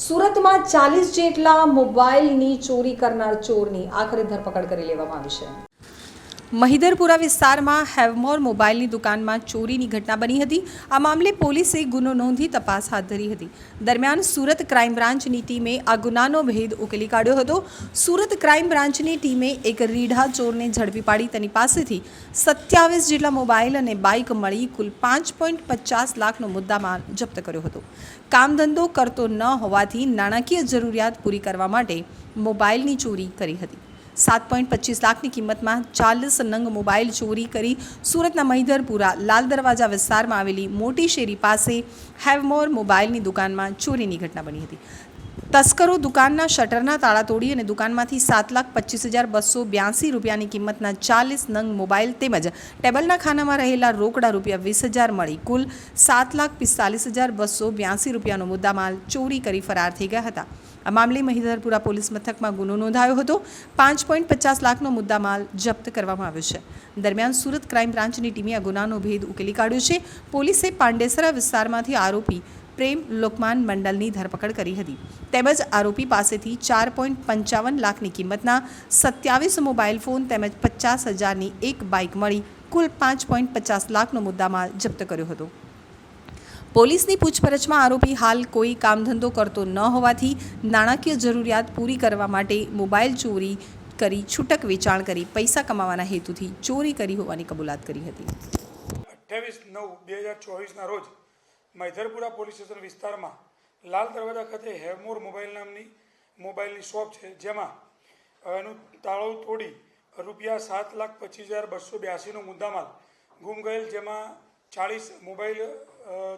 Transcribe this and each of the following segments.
સુરતમાં ચાલીસ જેટલા મોબાઈલની ચોરી કરનાર ચોરની આખરે ધરપકડ કરી લેવામાં આવી છે. મહિધરપુરા વિસ્તારમાં હેવમોર મોબાઈલની દુકાનમાં ચોરીની ઘટના બની હતી. આ મામલે પોલીસે ગુનો નોંધી તપાસ હાથ ધરી હતી. દરમિયાન સુરત ક્રાઇમ બ્રાન્ચની ટીમે આ ગુનાનો ભેદ ઉકેલી કાઢ્યો હતો. સુરત ક્રાઇમ બ્રાન્ચની ટીમે એક રીઢા ચોરને ઝડપી પાડી તેની પાસેથી સત્યાવીસ જેટલા મોબાઈલ અને બાઇક મળી કુલ પાંચ પોઈન્ટ પચાસ લાખનો મુદ્દામાલ જપ્ત કર્યો હતો. કામ ધંધો કરતો ન હોવાથી નાણાકીય જરૂરિયાત પૂરી કરવા માટે મોબાઈલની ચોરી કરી હતી. સાત પોઈન્ટ પચીસ લાખની કિંમતમાં ચાલીસ નંગ મોબાઈલ ચોરી કરી સુરતના મહિધરપુરા લાલ દરવાજા વિસ્તારમાં આવેલી મોટી શેરી પાસે હેવમોર મોબાઈલની દુકાનમાં ચોરીની ઘટના બની હતી. તસ્કરો દુકાનના શટરના તાળા તોડી અને દુકાનમાંથી સાત લાખ પચીસ હજાર બસો બ્યાસી રૂપિયાની કિંમતના ચાલીસ નંગ મોબાઈલ તેમજ ટેબલના ખાનામાં રહેલા રોકડા રૂપિયા વીસ હજાર મળી. કુલ સાત લાખ પિસ્તાલીસ હજાર બસો બ્યાસી રૂપિયાનો મુદ્દામાલ ચોરી કરી ફરાર થઈ ગયા હતા. આ મામલે મહિધરપુરા પોલીસ મથકમાં ગુનો નોંધાયો હતો. પાંચ પોઈન્ટ પચાસ લાખનો મુદ્દામાલ જપ્ત કરવામાં આવ્યો છે. દરમિયાન સુરત ક્રાઇમ બ્રાન્ચની ટીમે આ ગુનાનો ભેદ ઉકેલી કાઢ્યો છે. પોલીસે પાંડેસરા વિસ્તારમાંથી આરોપી પ્રેમ લોકમાન મંડલની ધરપકડ કરી હતી. તેમજ આરોપી પાસેથી ચાર પોઈન્ટ પંચાવન લાખની કિંમતના સત્યાવીસ મોબાઈલ ફોન તેમજ પચાસ હજારની એક બાઇક મળી કુલ પાંચ પોઈન્ટ પચાસ લાખનો મુદ્દામાં જપ્ત કર્યો હતો. પોલીસની પૂછપરછમાં આરોપી હાલ કોઈ કામ ધંધો કરતો ન હોવાથી નાણાકીય જરૂરિયાત પૂરી કરવા માટે મોબાઈલ ચોરી કરી છૂટક વેચાણ કરી પૈસા કમાવાના હેતુથી ચોરી કરી હોવાની કબૂલાત કરી હતી. અઠ્યાવીસ નવ બે હજાર ચોવીસના રોજ મૈધરપુરા પોલીસ સ્ટેશન વિસ્તારમાં લાલ દરવાજા ખાતે હેવમોર મોબાઈલ નામની મોબાઈલની શોપ છે, જેમાં એનું તાળું તોડી રૂપિયા સાત લાખ પચીસ હજાર બસો બ્યાસીનો મુદ્દામાલ ગુમ ગયેલ, જેમાં ચાળીસ મોબાઈલ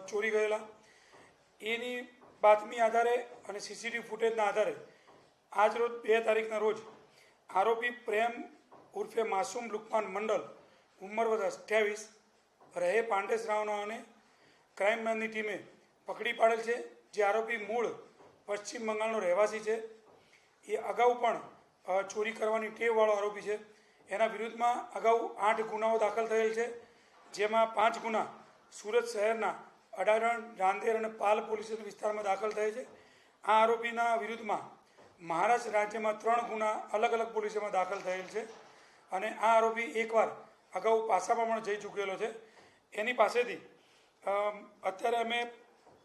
ચોરી ગયેલા. એની બાતમી આધારે અને સીસીટીવી ફૂટેજના આધારે આજ રોજ બે તારીખના રોજ આરોપી પ્રેમ ઉર્ફે માસૂમ લુકમાન મંડલ, ઉંમર વર્ષ અઠ્યાવીસ, રહે પાંડેસ રાવના ક્રાઇમ ટીમે પકડી પાડેલ છે. જે આરોપી મૂળ પશ્ચિમ બંગાળનો રહેવાસી છે. એ અગાઉ પણ ચોરી કરવાની ટેવવાળો આરોપી છે. એના વિરુદ્ધમાં અગાઉ આઠ ગુનાઓ દાખલ થયેલ છે. જેમાં પાંચ ગુના સુરત શહેરના અડારણ, રાંદેર અને પાલ પોલીસ વિસ્તારમાં દાખલ થયા છે. આ આરોપીના વિરુદ્ધમાં મહારાષ્ટ્ર રાજ્યમાં ત્રણ ગુના અલગ અલગ પોલીસોમાં દાખલ થયેલ છે. અને આ આરોપી એકવાર અગાઉ પાસામાં પણ જઈ ચૂકેલો છે. એની પાસેથી અત્યારે અમે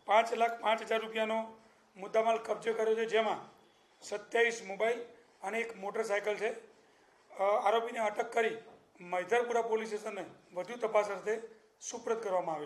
પાંચ લાખ પાંચ હજાર રૂપિયાનો મુદ્દામાલ કબજે કર્યો છે, જેમાં સત્યાવીસ મોબાઈલ અને એક મોટરસાયકલ છે. આરોપીને અટક કરી મૈધરપુરા પોલીસ સ્ટેશનને વધુ તપાસ અર્થે સુપ્રત કરવામાં આવેલ